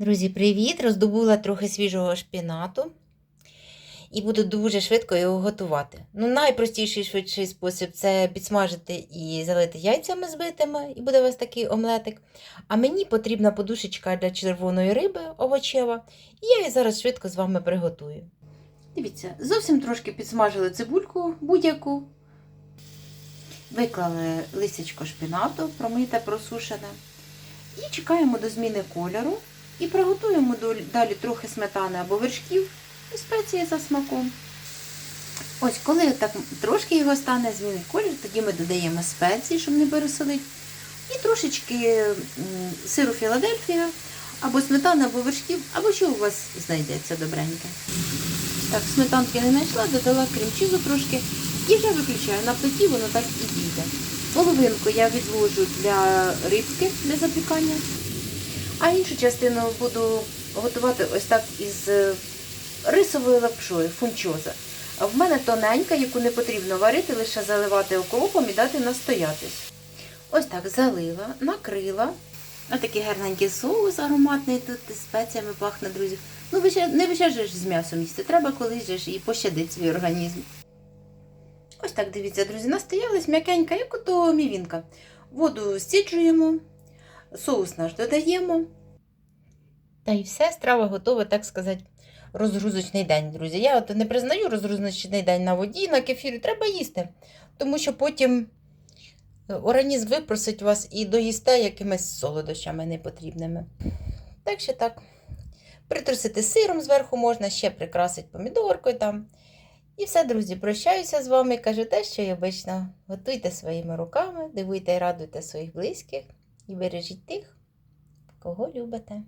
Друзі, привіт! Роздобула трохи свіжого шпінату і буду дуже швидко його готувати. Ну, найпростіший швидший спосіб це підсмажити і залити яйцями збитими, і буде у вас такий омлетик. А мені потрібна подушечка для червоної риби овочева, і я її зараз швидко з вами приготую. Дивіться, зовсім трошки підсмажили цибульку будь-яку. Виклали лисячко шпінату, промите, просушене. І чекаємо до зміни кольору. І приготуємо далі трохи сметани або вершків і спеції за смаком. Ось, коли так трошки його стане змінить колір, тоді ми додаємо спеції, щоб не пересолити. І трошечки сиру Філадельфія, або сметани, або вершків, або що у вас знайдеться добреньке. Так, сметанки не знайшла, додала крем-чизу трошки і вже виключаю. На плиті воно так і дійде. Половинку я відложу для рибки для запікання. А іншу частину буду готувати ось так із е, рисовою лапшою, фунчоза. В мене тоненька, яку не потрібно варити, лише заливати окропом і дати настоятись. Ось так залила, накрила. Ось такий гарненький соус ароматний тут спеціями пахне, друзі. Ну, не ви ще ж з м'ясом їсти, треба колись ж і пощадити свій організм. Ось так, дивіться, друзі, настоялась м'якенька, як ото мівінка. Воду стіджуємо, соус наш додаємо. Та й все, страва готова, так сказати, розгрузочний день, друзі. Я от не признаю розгрузочний день на воді, на кефірі. Треба їсти, тому що потім е, організм випросить вас і доїсте якимись солодощами непотрібними. Так що так. Притрусити сиром зверху можна, ще прикрасити помідоркою там. І все, друзі, прощаюся з вами. Кажу те, що й обично. Готуйте своїми руками, дивуйте і радуйте своїх близьких і бережіть тих, кого любите.